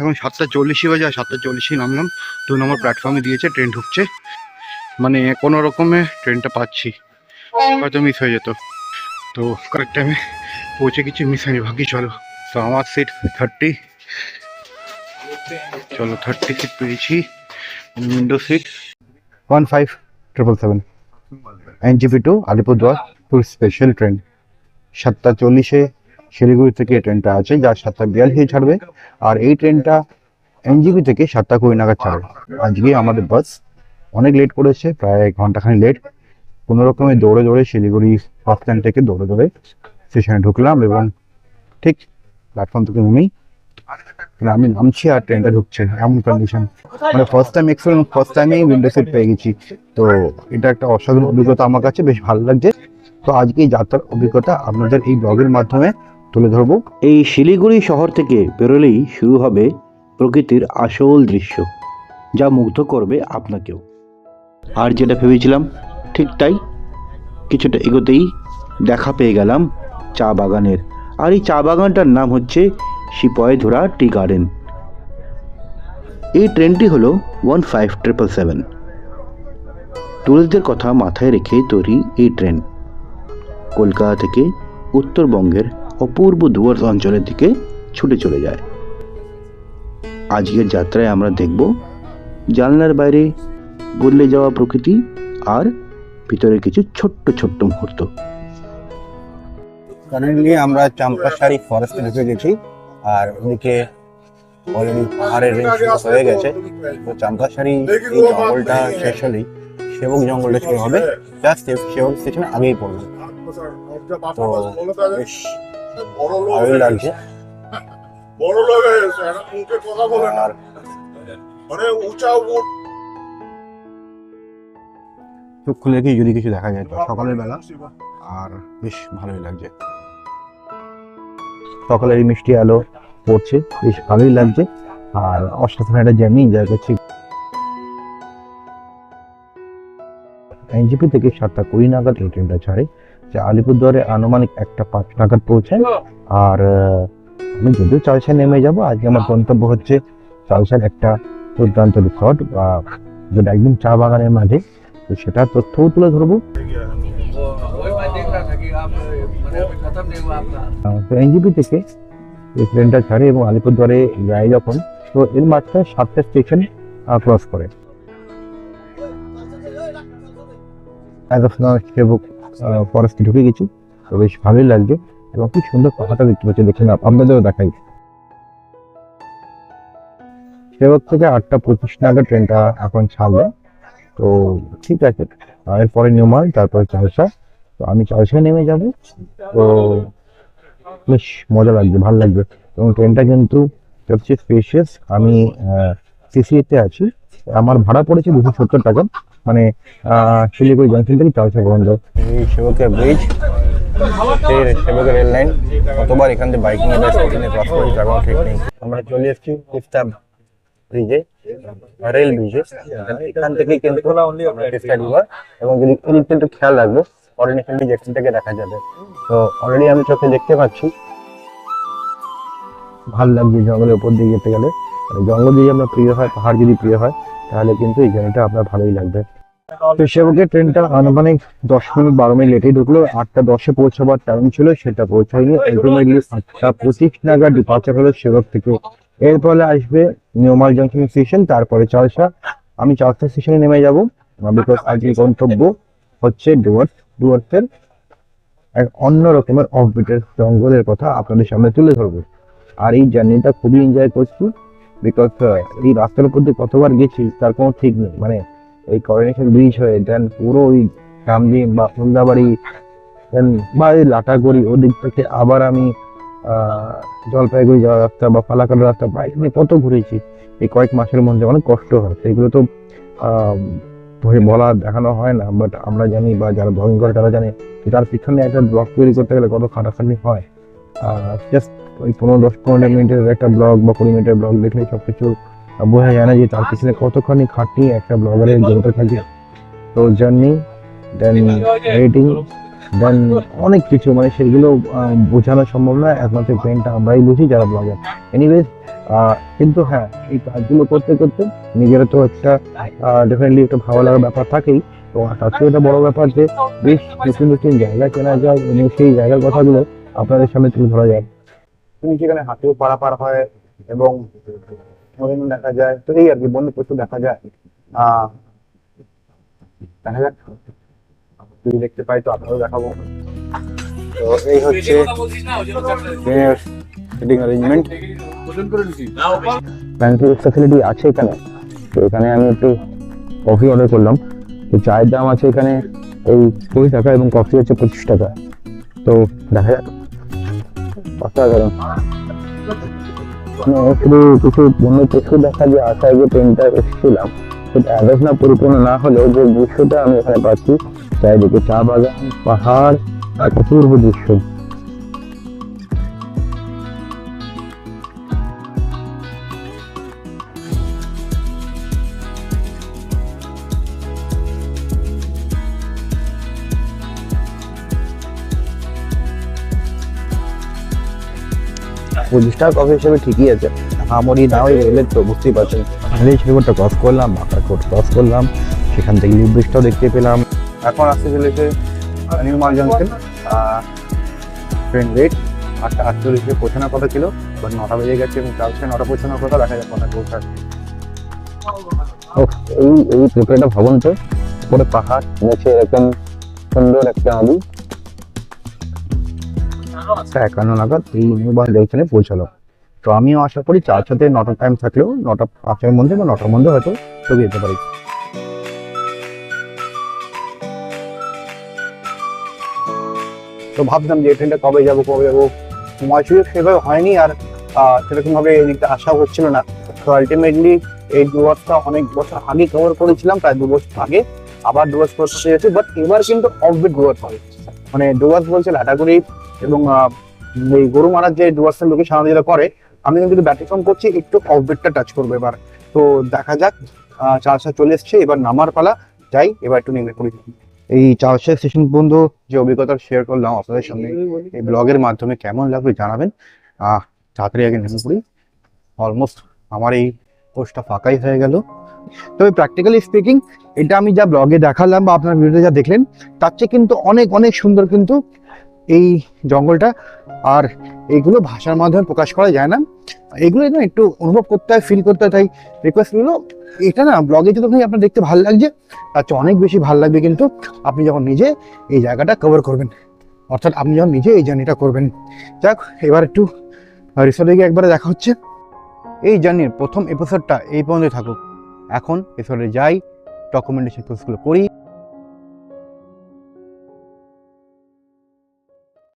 এখন সাতটা চল্লিশই বাজে, আর সাতটা চল্লিশই নামলাম। দু নম্বর প্ল্যাটফর্মে দিয়েছে ট্রেন ঢুকছে। মানে কোনো রকমে ট্রেনটা পাচ্ছি। হয়তো মিস হয়ে যেত। তো কারেক্ট টাইমে পৌঁছে গেছি মিস হয়নি। ভাগ্যি চলো তো আমার সিট থার্টি চলো থার্টি সিট পেয়েছি। Window seat one five triple seven NJP to Alipurduar special train সাতটা চল্লিশে শিলিগুড়ি থেকে এই ট্রেনটা আছে যা সাতটা বিয়াল্লিশে ছাড়বে। আর এই ট্রেনটা এনজিপি থেকে সাতটা কুড়ি নাগাদ ছাড়বে। আজকে আমাদের বাস অনেক লেট করেছে, প্রায় এক ঘন্টাখানি লেট। কোনো রকমে দৌড়ে দৌড়ে শিলিগুড়ি বাস স্ট্যান্ড থেকে দৌড়ে দৌড়ে স্টেশনে ঢুকলাম এবং ঠিক প্ল্যাটফর্ম থেকে নেমেই আমি নামছি আর ট্রেনটা ঢুকছে, এমন কন্ডিশন মানে ফার্স্ট টাইম এক্সপিরিয়েন্স ফার্স্ট টাইমেই উইন্ডো সিট পেয়ে গেছি। তো এটা একটা অসাধারণ অভিজ্ঞতা আমার কাছে, বেশ ভালো লাগছে। তো আজকে এই যাত্রার অভিজ্ঞতা আপনাদের এই ব্লগের মাধ্যমে তুলে ধরবো। এই শিলিগুড়ি শহর থেকে বেরোলেই শুরু হবে প্রকৃতির আসল দৃশ্য, যা মুগ্ধ করবে আপনাকেও। আর যেটা ভেবেছিলাম, ঠিক তাই কিছুটা এগোতেই দেখা পেয়ে গেলাম চা বাগানের। আর এই চা বাগানটার নাম হচ্ছে সিপয়ধুরা টি গার্ডেন। এই ট্রেনটি হলো ওয়ান ফাইভ ট্রিপল সেভেন। টুরিস্টদের কথা মাথায় রেখে তৈরি এই ট্রেন। কলকাতা থেকে উত্তরবঙ্গের অপূর্ব ডুয়ার্স অঞ্চলের দিকে ছুটে চলে যায়। আজকের যাত্রায় আমরা দেখব জানলার বাইরে বদলে যাওয়া প্রকৃতি আর ভিতরে কিছু ছোট্ট ছোট্ট মুহূর্ত। কারেন্টলি আমরা চাম্পাশাড়ি ফরেস্টে ঢুকে গেছি আর ওদিকে অলরেডি পাহাড়ের রেঞ্জ হয়ে গেছে। তো চাম্পাশাড়ি এই জঙ্গলটা শেষ হলেই সেবক জঙ্গলটা শুরু হবে। জাস্ট সেবক স্টেশন আগেই পড়বে। তো বেশ ভালোই লাগছে। বড় লোক গেছে কথা বলে না। মানে উঁচা উঠ চোখ খুলে কি যদি কিছু দেখা যায় তো। সকালের বেলা। আর বেশ ভালোই লাগছে। সকালের মিষ্টি আলো পড়ছে বেশ ভালোই লাগছে। আর অসাধারণ একটা জার্নি এনজয় করছি এনজিপি থেকে সাতটা কুড়ি নাগাদ এই ট্রেনটা ছাড়ে। যে আলিপুরদুয়ারে আনুমানিক একটা পাঁচ নাগাদ পৌঁছায় হ্যাঁ। আর আমি যদিও চালসা নেমে যাব আজকে আমার হ্যাঁ। গন্তব্য হচ্ছে চালসার একটা দুর্দান্ত রিসর্ট বা যেটা একদম চা বাগানের মাঝে তো সেটা তথ্যও তুলে ধরবো। তো এনজিপি থেকে এই ট্রেনটা ছাড়ে এবং আলিপুরদুয়ারে যায় যখন তো এর মাঝখানে সাতটা স্টেশন ক্রস করে। ফরেস্টে ঢুকে গেছি। তো বেশ ভালোই লাগছে এবং খুব সুন্দর পাহাড়টা দেখতে পাচ্ছি। দেখুন, আপ- আপনাদেরও দেখাই। সেবক থেকে আটটা পঁচিশ নাগাদ ট্রেনটা এখন ছাড়বে। তো ঠিক আছে। এরপরে নিউমাল তারপরে চালসা। তো আমি চালসায় নেমে যাব। তো বেশ মজা লাগবে, ভালো লাগবে। এবং ট্রেনটা কিন্তু সবচেয়ে স্পেশিয়াস আমি সিসিএতে আছি। আমার ভাড়া পড়েছে দুশো সত্তর টাকা। মানে শিলিগুড়ি জাংশন থেকে চালসা পর্যন্ত এই সেবকের ব্রিজ সেবকের রেল লাইন কতবার এখান থেকে বাইকিং এ স্কুটিনে ক্রস করেছি তার ঠিক নেই। আমরা চলে এসেছি তিস্তা ব্রিজে রেল ব্রিজে এখান থেকে কিন্তু তিস্তা রিভার এবং যদি এদিকটা একটু খেয়াল রাখব অরিনেশন ব্রিজ এখান থেকে দেখা যাবে। তো অলরেডি আমি চোখে দেখতে পাচ্ছি। ভালো লাগছে জঙ্গলের উপর দিয়ে যেতে গেলে। মানে জঙ্গল যদি আপনার প্রিয় হয়, পাহাড় যদি প্রিয় হয়, তাহলে কিন্তু এই জার্নিটা আপনার ভালোই লাগবে। তো সেবকের ট্রেনটা আনুমানিক দশ মিনিট, বারো মিনিট লেটেই ঢুকলো। আটটা দশে পৌঁছাবার টাইম ছিল, সেটা পৌঁছায়নি। আলটিমেটলি আটটা পঁচিশ নাগাদ ডিপার্চার হলো সেবক থেকে। এরপরে আসবে নিউমাল জাংশন স্টেশন তারপরে চালসা। আমি চালসা স্টেশনে নেমে যাব বিকজ আজকে গন্তব্য হচ্ছে ডুয়ার্স। ডুয়ার্সের এক অন্য রকমের অফবিটের জঙ্গলের কথা আপনাদের সামনে তুলে ধরবো। আর এই জার্নিটা খুবই এনজয় করছি। বিকজ এই রাস্তার উপর দিয়ে কতবার গেছি তার কোনো ঠিক নেই। মানে এই করোনেশন ব্রিজ হয়ে দেন পুরো ওই কামদিন বা ফুলদাবাড়ি দেন বা এই লাটাগুড়ি, ওদিক থেকে আবার আমি জলপাইগুড়ি যাওয়ার রাস্তা বা ফালাকাটার রাস্তা বাইক নিয়ে কত ঘুরেছি। এই কয়েক মাসের মধ্যে অনেক কষ্ট হয়। সেগুলো তো বলা দেখানো হয় না বাট আমরা জানি বা যারা ব্লগিং করে তারা জানে তার পিছনে একটা ব্লগ তৈরি করতে গেলে কত খাটাখাটি হয়। জাস্ট ওই পনেরো দশ পনেরো মিনিটের একটা ব্লগ বা কুড়ি মিনিটের ব্লগ দেখলে সব কিছু বোঝা যায় না যে তার পিছনে কতখানি খাটনি একটা ব্লগারের জড়িত থাকে। তো জার্নি দেন এডিটিং দেন অনেক কিছু মানে সেগুলো বোঝানো সম্ভব না, একমাত্র ট্রেনটা আমরাই বুঝি যারা ব্লগার এনিওয়েজ কিন্তু হ্যাঁ এই কাজগুলো করতে করতে নিজেরও তো একটা ডেফিনেটলি একটা ভালো লাগার ব্যাপার থাকেই তো তার থেকে একটা বড় ব্যাপার যে, বেশ নতুন নতুন জায়গা চেনা যায়, এবং সেই জায়গার কথাগুলো আপনাদের সামনে তুলে ধরা যায় তুমি সেখানে হাতেও পারাপার হয় এবং হরিণ দেখা যায়। তো এই আর কি বন্য পশু দেখা যায়। দেখা যাক। যদি দেখতে পাই তো আপনারও দেখাবো। তো এই হচ্ছে সিটিং অ্যারেঞ্জমেন্ট ব্যাংকের ফ্যাসিলিটি আছে এখানে। তো এখানে আমি একটু কফি অর্ডার করলাম। তো চায়ের দাম আছে এখানে এই কুড়ি টাকা এবং কফি হচ্ছে পঁচিশ টাকা। তো দেখা যাক। অসাধারণ শুধু কিছু বন্য পশু দেখা যে আশায় যে ট্রেনটা এসেছিলাম। সেটা না, পরিপূর্ণ না হলেও যে দৃশ্যটা আমি এখানে পাচ্ছি, চারিদিকে চা বাগান, পাহাড় এক অপূর্ব দৃশ্য। পঁচিশ টাকা কফি হিসেবে ঠিকই আছে। আমরি না ওই রেলের তো বুঝতেই পারছেন। রেল স্টেশনটা ক্রস করলাম মাকারকোট ক্রস করলাম, সেখান থেকে লিভ ব্রিজটাও দেখতে পেলাম। এখন আসতে চলেছে নিউ মাল জাংশন ট্রেন লেট আটটা আটচল্লিশে পৌঁছানোর কথা ছিল বাট নটা বেজে গেছে এবং চারশে নটা পৌঁছানোর কথা দেখা যাক কটা পৌঁছায় এই এই ত্রিপুরাটা ভবন তো, উপরে পাহাড়, নিচে এরকম সুন্দর একটা নদী। আটটা একান্ন নাগাদ এই মাল জাংশনে পৌঁছালো। তো আমিও আশা করি চার সাথে নটার টাইম থাকলেও নটা পাঁচের মধ্যে বা নটার মধ্যে হয়তো চলে যেতে পারি। তো ভাবতাম যে ট্রেনটা কবে যাব কবে যাব? সেভাবে হয়নি আর আহ, সেরকম ভাবে এদিকটা আশা হচ্ছিল না। তো আলটিমেটলি এই ডুয়ার্সটা অনেক বছর আগে কভার করেছিলাম প্রায় দু বছর আগে। আবার করতে হয়েছে বাট এবার কিন্তু অফবিট ডুয়ার্স হবে। মানে ডুয়ার্স বলছে লাটাগুড়ি এবং এই গরু মারার যে ডুয়ার্সের লোকে সাধারণত যেটা করে আমি কিন্তু ব্যতিক্রম করছি একটু অফবিটটা টাচ করব এবার। তো দেখা যাক চারশো চলে এসছে এবার নামার পালা যাই এবার একটু নেমে পড়ি এই চারশো স্টেশন পর্যন্ত যে অভিজ্ঞতা শেয়ার করলাম আপনাদের সামনে এই ব্লগের মাধ্যমে কেমন লাগবে জানাবেন। আহ তাড়াতাড়ি আগে নেমে পড়ি। অলমোস্ট আমার এই পোস্টটা ফাঁকাই হয়ে গেল। তবে প্র্যাকটিক্যালি স্পিকিং এটা আমি যা ব্লগে দেখালাম বা আপনার ভিডিওতে যা দেখলেন তার চেয়ে কিন্তু অনেক অনেক সুন্দর কিন্তু এই জঙ্গলটা আর এইগুলো ভাষার মাধ্যমে প্রকাশ করা যায় না। এগুলো না একটু অনুভব করতে হয় ফিল করতে হয়, তাই রিকোয়েস্ট হলো এটা না ব্লগে যদি আপনার দেখতে ভালো লাগছে, তার চেয়ে অনেক বেশি ভালো লাগবে কিন্তু আপনি যখন নিজে এই জায়গাটা কভার করবেন, অর্থাৎ আপনি যখন নিজে এই জার্নিটা করবেন। যাক, এবার একটু রিসোর্টে গিয়ে একবারে দেখা হচ্ছে। এই জার্নির প্রথম এপিসোডটা এই পর্যন্ত থাকুক। এখন এপিসোডে যাই ডকুমেন্টেশন প্রসেসগুলো করি।